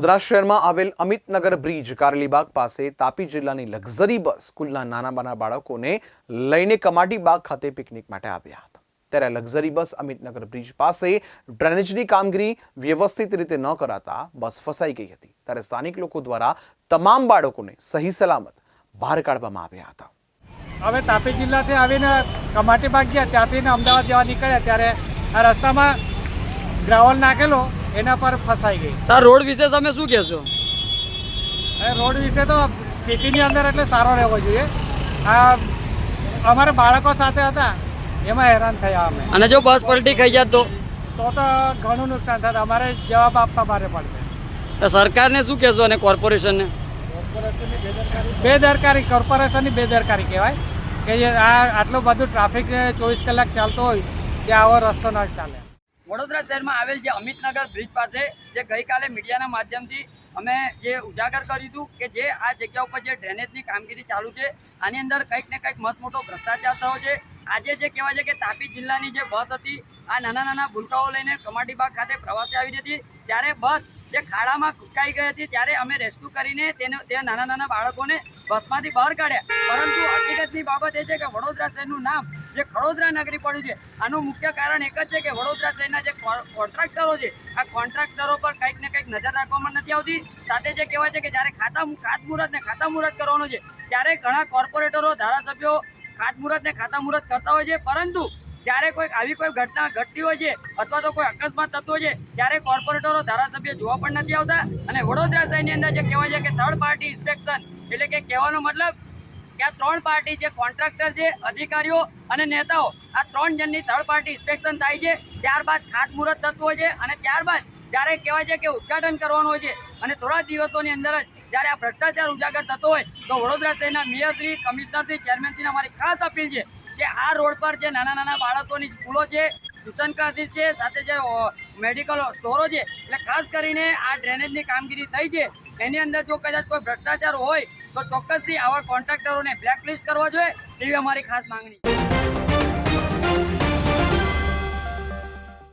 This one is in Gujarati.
વડોદરા શહેરમાં આવેલ અમિતનગર બ્રિજ કારેલીબાગ પાસે તાપી જિલ્લાની લક્ઝરી બસ સ્કૂલના નાના નાના બાળકોને લઈને કમાટીબાગ ખાતે પિકનિક માટે આવ્યા હતા. ત્યારે લક્ઝરી બસ અમિતનગર બ્રિજ પાસે ડ્રેનેજની કામગીરી વ્યવસ્થિત રીતે ન કરાતા બસ ફસાઈ ગઈ હતી. ત્યારે સ્થાનિક લોકો દ્વારા તમામ બાળકોને સહી સલામત બહાર કાઢવામાં આવ્યા હતા. હવે તાપી જિલ્લાથી આવીને કમાટી બાગ ગયા, ત્યાંથી અમદાવાદ જવા નીકળ્યા. ત્યારે આ રસ્તામાં ગ્રાવલ નાખેલો એના પર ફસાઈ ગઈ. તાર રોડ વિશે તમે શું કહેશો? રોડ વિશે તો સિટીની અંદર એટલે સારો રહેવો જોઈએ. આ અમારા બાળકો સાથે હતા એમાં હેરાન થયા અમે. અને જો બસ પલટી ખાઈ જાય તો? તો તો ઘણું નુકસાન થાય અમારે જવાબ આપવા મારે પડશે. તો સરકારને શું કહેશો અને કોર્પોરેશનને? બેદરકારી કોર્પોરેશનની બેદરકારી કહેવાય. કે આ આટલું બધું ટ્રાફિક ચોવીસ કલાક ચાલતો હોય કે આવો રસ્તો ન ચાલે. વડોદરા શહેરમાં આવેલ જે અમિતનગર બ્રિજ પાસે, જે ગઈકાલે મીડિયાના માધ્યમથી અમે જે ઉજાગર કર્યું હતું કે જે આ જગ્યા ઉપર જે ડ્રેનેજની કામગીરી ચાલુ છે, આની અંદર કંઈક ને કંઈક મસ્ત ભ્રષ્ટાચાર થયો છે. આજે જે કહેવાય છે કે તાપી જિલ્લાની જે બસ હતી, આ નાના નાના ભૂલકાઓ લઈને કમાટીબાગ ખાતે પ્રવાસે આવી હતી. ત્યારે બસ જે ખાડામાં કૂદકાઈ ગઈ હતી, ત્યારે અમે રેસ્ક્યુ કરીને તેને તે નાના નાના બાળકોને બસમાંથી બહાર કાઢ્યા. પરંતુ હકીકતની બાબત એ છે કે વડોદરા શહેરનું નામ જે ખડોદરા નગરી પડ્યું છે, આનું મુખ્ય કારણ એક જ છે કે વડોદરા શહેરના જે કોન્ટ્રાક્ટરો છે, આ કોન્ટ્રાક્ટરો પર કંઈક ને કંઈક નજર રાખવામાં નથી આવતી. સાથે જે કહેવાય છે કે જ્યારે ખાતા ખાતમુહૂર્ત ને ખાતામુહૂર્ત કરવાનો છે, ત્યારે ઘણા કોર્પોરેટરો, ધારાસભ્યો ખાતમુહૂર્ત ને ખાતામુહૂર્ત કરતા હોય છે. પરંતુ જ્યારે કોઈ આવી કોઈ ઘટના ઘટતી હોય છે અથવા તો કોઈ અકસ્માત થતો હોય છે, ત્યારે કોર્પોરેટરો, ધારાસભ્યો જોવા પણ નથી આવતા. અને વડોદરા શહેરની અંદર જે કહેવાય છે કે થર્ડ પાર્ટી ઇન્સ્પેક્શન એટલે કે કહેવાનો મતલબ કે આ ત્રણ પાર્ટી જે કોન્ટ્રાક્ટર છે, અધિકારીઓ અને નેતાઓ, આ ત્રણ જણની થર્ડ પાર્ટી ઇન્સ્પેક્શન થાય છે, ત્યારબાદ ખાતમુહૂર્ત થતું હોય છે અને ત્યારબાદ જ્યારે કહેવાય છે કે ઉદ્ઘાટન કરવાનું હોય છે અને થોડા દિવસોની અંદર જ જ્યારે આ ભ્રષ્ટાચાર ઉજાગર થતો હોય, તો વડોદરા શહેરના મેયરશ્રી કમિશનરશ્રી ચેરમેનશ્રીને અમારી ખાસ અપીલ છે કે આ રોડ પર જે નાના નાના બાળકોની સ્કૂલો છે, ટ્યુશન ક્લાસીસ છે, સાથે જે મેડિકલ સ્ટોરો છે, એટલે ખાસ કરીને આ ડ્રેનેજની કામગીરી થઈ છે એની અંદર જો કદાચ કોઈ ભ્રષ્ટાચાર હોય, તો ચોક્કસથી આવા કોન્ટ્રાક્ટરોને બ્લેકલિસ્ટ કરવા જોઈએ, એવી અમારી ખાસ માંગણી